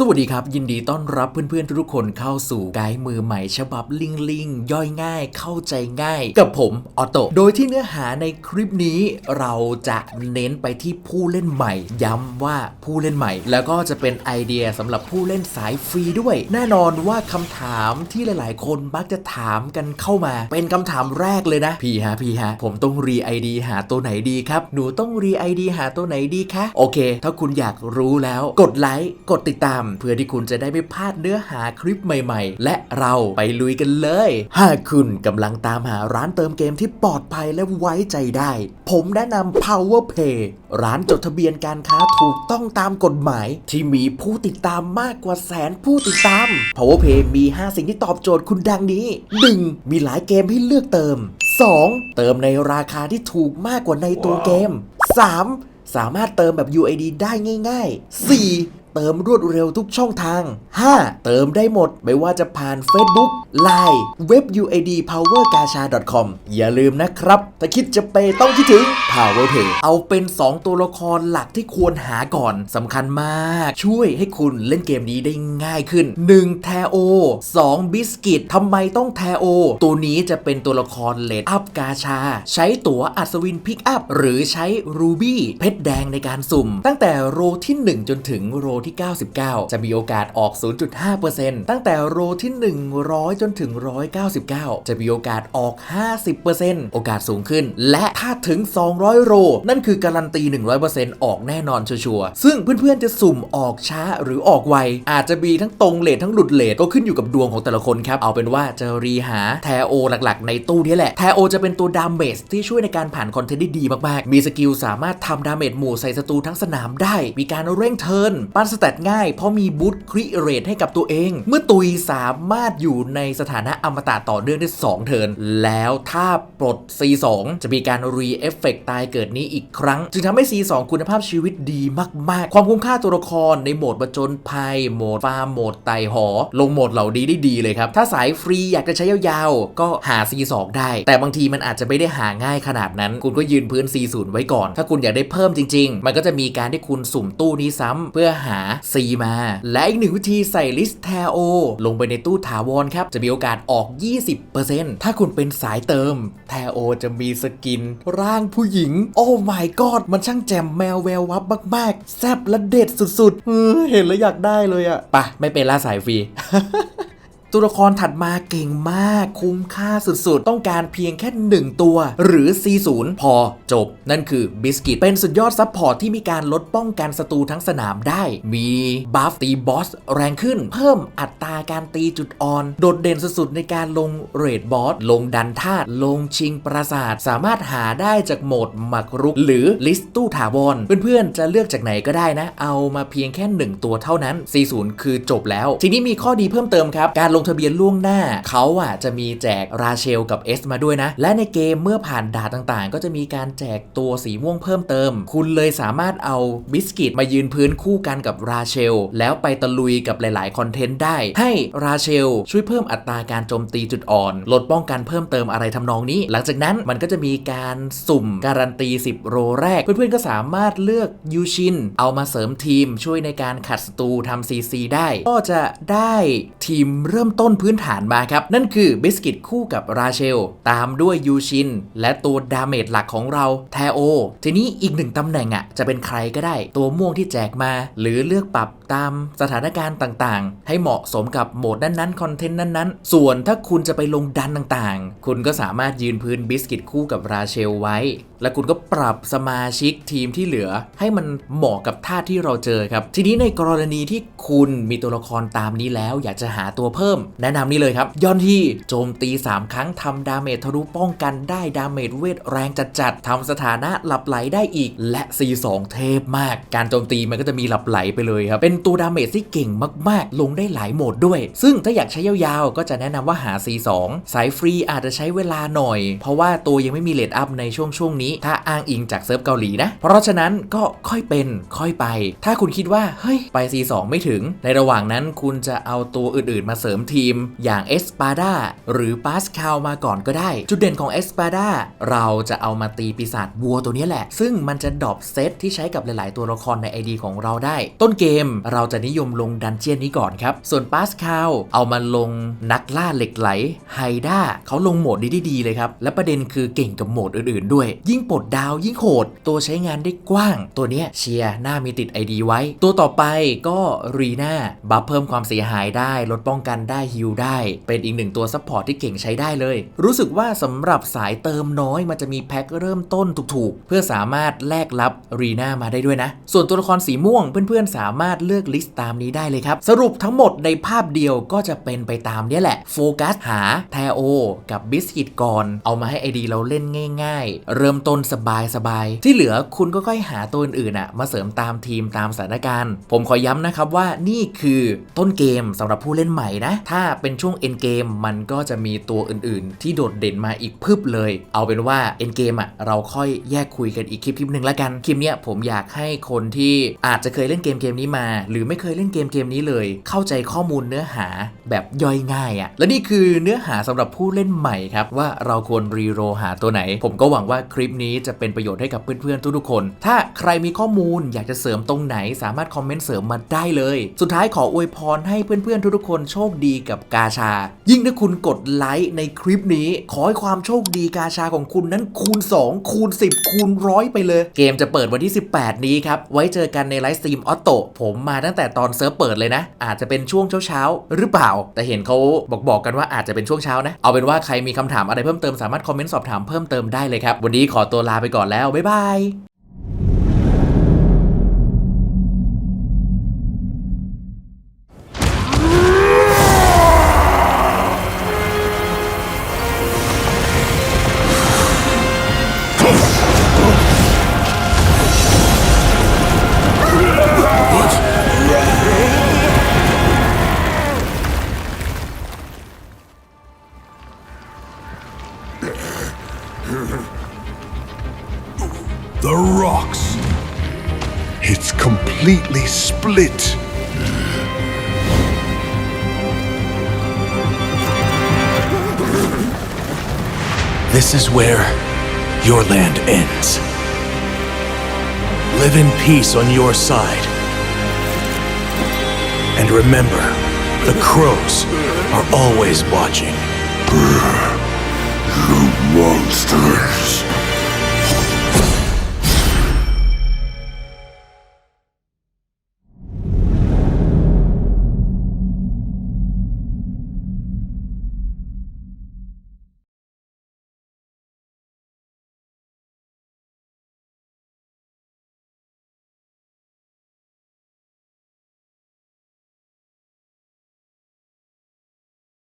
สวัสดีครับ ยินดีต้อนรับเพื่อนๆทุกๆคนเข้าสู่ไกด์มือใหม่ฉบับลิงลิงย่อยง่ายเข้าใจง่าย กับผมออโตโดยที่เนื้อหาในคลิปนี้เราจะเน้นไปที่ผู้เล่นใหม่ ย้ำว่าผู้เล่นใหม่ แล้วก็จะเป็นไอเดียสำหรับผู้เล่นสายฟรีด้วย แน่นอนว่าคำถามที่หลายๆ คนมักจะถามกันเข้ามา เป็นคำถามแรกเลยนะ พี่ฮะพี่ฮะผมต้องรีไอดีหาตัวไหนดีครับหนูต้องรีไอดีหาตัวไหนดีคะโอเค ถ้าคุณอยากรู้แล้ว กดไลค์กดติดตามเพื่อที่คุณจะได้ไม่พลาดเนื้อหาคลิปใหม่ๆ และเราไปลุยกันเลย หากคุณกำลังตามหาร้านเติมเกมที่ปลอดภัยและไว้ใจได้ ผมแนะนำ Power Pay ร้านจดทะเบียนการค้าถูกต้องตามกฎหมาย ที่มีผู้ติดตามมากกว่าแสนผู้ติดตาม Power Pay มี 5 สิ่งที่ตอบโจทย์คุณดังนี้ 1. มีหลายเกมให้เลือกเติม 2. เติมในราคาที่ถูกมากกว่าในตัวเกม 3. สามารถเติมแบบ UID ได้ง่าย ๆ 4. เติมรวดเร็วทุกช่องทาง 5. เติมได้หมด ไม่ว่าจะผ่าน Facebook Line เว็บ UID powergasha.com อย่าลืมนะครับ ถ้าคิดจะเปต้องคิดถึง Power Pay เอาเป็น 2 ตัวละครหลักที่ควรหาก่อนสำคัญมาก ช่วยให้คุณเล่นเกมนี้ได้ง่ายขึ้น 1. แทโอ 2. บิสกิตทำไมต้องแทโอ ตัวนี้จะเป็นตัวละครเลดอัพกาชา ใช้ตั๋วอัศวินพิกอัพหรือใช้รูบี้เพชรแดงในการสุ่ม ตั้งแต่โรที่ 1 จนถึงโรที่ 99 จะมีโอกาสออก 0.5%ตั้งแต่โรที่ 100 จนถึง 199 จะมีโอกาสออก 50%โอกาสสูงขึ้น และถ้าถึง 200 โร นั่นคือการันตี 100%ออกแน่นอนชัวร์ซึ่งเพื่อนๆจะสุ่มออกช้าหรือออกไว อาจจะมีทั้งตรงเลททั้งหลุดเลทก็ขึ้นอยู่กับดวงของแต่ละคนครับ เอาเป็นว่าจะรีหาแทโอหลักๆ ในตู้นี้แหละ แทโอจะเป็นตัวดาเมจที่ช่วยในการผ่านคอนเทนต์ได้ดีมากๆ มีสกิลสามารถทำดาเมจหมู่ใส่ศัตรูทั้งสนามได้ มีการเร่งเทิร์นปั้นสเตตง่ายเพราะมีบูทคริเรทให้กับตัวเอง เมื่อตุยสามารถอยู่ในสถานะอมตะต่อเนื่องได้ 2 เทินแล้วถ้าปลด C2 จะมีการรีเอฟเฟกตายเกิดนี้อีกครั้ง จึงทำให้ C2 คุณภาพชีวิตดีมาก ๆ ความคุ้มค่าตัวละครในโหมดประจนภัย โหมดฟาร์มโหมดไต่หอ ลงโหมดเหล่านี้ได้ดีเลยครับ ถ้าสายฟรีอยากจะใช้ยาวๆ ก็หา C2 ได้ แต่บางทีมันอาจจะไม่ได้หาง่ายขนาดนั้น คุณก็ยืนพื้น C0 ไว้ก่อน ถ้าคุณอยากได้เพิ่มจริง ๆ มันก็จะมีการที่คุณสุ่มตู้นี้ซ้ำเพื่อหา C มา และอีกหนึ่งวิธีใส่ลิสต์แทโอลงไปในตู้ถาวรครับ จะมีโอกาสออก 20%ถ้าคุณเป็นสายเติม แทโอจะมีสกิน ร่างผู้หญิง โอ้ my god มันช่างแจ่มแมวแวววับมากๆ แซบและเด็ดสุดๆเออเห็นแล้วอยากได้เลยอะปะไม่เป็นล่าสายฟรี ตัวละครถัดมาเก่งมากคุ้มค่าสุดๆ ต้องการเพียงแค่ 1 ตัว หรือ C0 พอจบ นั่นคือบิสกิตเป็นสุดยอดซับพอร์ตที่มีการลดป้องกันศัตรูทั้งสนามได้ มีบัฟตีบอสแรงขึ้น เพิ่มอัตราการตีจุดอ่อน โดดเด่นสุดๆ ในการลงเรดบอส ลงดันธาตุลงชิงปราสาท สามารถหาได้จากโหมดหมักรุก หรือลิสต์ตู้ถาวรเพื่อนๆ จะเลือกจากไหนก็ได้นะ เอามาเพียงแค่ 1 ตัวเท่านั้น C0 คือจบแล้ว ทีนี้มีข้อดีเพิ่มเติมครับการลงทะเบียนล่วงหน้า เขาอะจะมีแจกราเชลกับ S มาด้วยนะ และในเกมเมื่อผ่านด่านต่างๆ ก็จะมีการแจกตัวสีม่วงเพิ่มเติม คุณเลยสามารถเอาบิสกิตมายืนพื้นคู่กันกับราเชล แล้วไปตะลุยกับหลาย ๆ คอนเทนต์ได้ ให้ราเชลช่วยเพิ่มอัตราการโจมตีจุดอ่อน ลดป้องกันเพิ่มเติมอะไรทำนองนี้ หลังจากนั้นมันก็จะมีการสุ่มการันตี 10 โรแรก เพื่อนๆก็สามารถเลือกยูชินเอามาเสริมทีมช่วยในการขัดศัตรูทำซีซีได้ ก็จะได้ทีมเริ่มต้นพื้นฐานมาครับ นั่นคือบิสกิตคู่กับราเชล ตามด้วยยูชิน และตัวดาเมจหลักของเราแทโอ ทีนี้อีกหนึ่งตำแหน่งอะจะเป็นใครก็ได้ ตัวม่วงที่แจกมา หรือเลือกปรับตามสถานการณ์ต่างๆ ให้เหมาะสมกับโหมดนั้นๆคอนเทนต์นั้นๆ ส่วนถ้าคุณจะไปลงดันต่างๆ คุณก็สามารถยืนพื้นบิสกิตคู่กับราเชลไว้ และคุณก็ปรับสมาชิกทีมที่เหลือ ให้มันเหมาะกับท่าที่เราเจอครับ ทีนี้ในกรณีที่คุณมีตัวละครตามนี้แล้ว อยากจะหาตัวเพิ่ม แนะนำนี่เลยครับย้อนที่โจมตี 3 ครั้งทำดาเมจทะลุป้องกันได้ดาเมจเวทแรงจัดๆทำสถานะหลับไหลได้อีก และ C2 เทพมาก การโจมตีมันก็จะมีหลับไหลไปเลยครับเป็นตัวดาเมจที่เก่งมากๆ ลงได้หลายโหมดด้วย ซึ่งถ้าอยากใช้ยาวๆ ก็จะแนะนำว่าหา C2 สายฟรีอาจจะใช้เวลาหน่อย เพราะว่าตัวยังไม่มีเลดอัพในช่วงช่วงนี้นี้ถ้าอ้างอิงจากเซิร์ฟเกาหลีนะ เพราะฉะนั้นก็ค่อยเป็นค่อยไป ถ้าคุณคิดว่าเฮ้ยไป C2 ไม่ถึง ในระหว่างนั้นคุณจะเอาตัวอื่นๆ มาเสริมทีม อย่างเอสปาดาหรือปาสคาลมาก่อนก็ได้ จุดเด่นของเอสปาดาเราจะเอามาตีปีศาจวัวตัวนี้แหละ ซึ่งมันจะดรอปเซตที่ใช้กับหลาย ๆ ตัวละครใน ID ของเราได้ ต้นเกมเราจะนิยมลงดันเจียนนี้ก่อนครับ ส่วนปาสคาลเอามาลงนักล่าเหล็กไหลไฮด้าเขาลงโหมดดีๆเลยครับ และประเด็นคือเก่งกับโหมดอื่น ๆ ด้วย ยิ่ง่งปลดดาวยิ่งโหด ตัวใช้งานได้กว้าง ตัวเนี้ยเชียร์หน้ามีติด ID ไว้ ตัวต่อไปก็รีน่าบัฟเพิ่มความเสียหายได้ ลดป้องกันได้ฮิลได้ เป็นอีกหนึ่งตัวซัพพอร์ตที่เก่งใช้ได้เลย รู้สึกว่าสำหรับสายเติมน้อยมันจะมีแพ็คเริ่มต้นถูกๆ เพื่อสามารถแลกรับรีน่ามาได้ด้วยนะ ส่วนตัวละครสีม่วงเพื่อนๆสามารถเลือกลิสต์ตามนี้ได้เลยครับ สรุปทั้งหมดในภาพเดียวก็จะเป็นไปตามนี้แหละ โฟกัสหาแทโอ กับบิสกิตก่อน เอามาให้ไอดีเราเล่นง่าย ๆ เริ่มต้นสบายๆที่เหลือคุณก็ค่อยหาตัวอื่นๆอะมาเสริมตามทีมตามสถานการณ์ ผมขอย้ำนะครับว่านี่คือต้นเกมสำหรับผู้เล่นใหม่นะ ถ้าเป็นช่วงเอ็นเกมมันก็จะมีตัวอื่นๆ ที่โดดเด่นมาอีกพึบเลย เอาเป็นว่าเอ็นเกมอะเราค่อยแยกคุยกันอีกคลิปคลิปหนึ่งละกันคลิปเนี้ยผมอยากให้คนที่อาจจะเคยเล่นเกมเกมนี้มา หรือไม่เคยเล่นเกมเกมนี้เลย เข้าใจข้อมูลเนื้อหาแบบย่อยง่ายอะและนี่คือเนื้อหาสำหรับผู้เล่นใหม่ครับว่าเราควรรีโรหาตัวไหน ผมก็หวังว่าคลิปนี้จะเป็นประโยชน์ให้กับเพื่อนๆทุกๆคน ถ้าใครมีข้อมูลอยากจะเสริมตรงไหนสามารถคอมเมนต์เสริมมาได้เลย สุดท้ายขออวยพรให้เพื่อนๆทุกๆคนโชคดีกับกาชา ยิ่งถ้าคุณกดไลค์ในคลิปนี้ ขอให้ความโชคดีกาชาของคุณนั้นคูณ 2 คูณ 10 คูณร้อยไปเลย เกมจะเปิดวันที่ 18 นี้ครับ ไว้เจอกันในไลฟ์สตรีมออโต้ผมมาตั้งแต่ตอนเซิร์ฟเปิดเลยนะ อาจจะเป็นช่วงเช้าๆหรือเปล่า แต่เห็นเขาบอกบอกกันว่าอาจจะเป็นช่วงเช้านะ เอาเป็นว่าใครมีคำถามอะไรเพิ่มเติมสามารถคอมเมนต์สอบถามเพิ่มเติมได้เลยครับ วันนี้ขอตัวลาไปก่อนแล้ว บ๊ายบาย The rocks. It's completely split. This is where your land ends. Live in peace on your side. And remember, the crows are always watching. You monsters!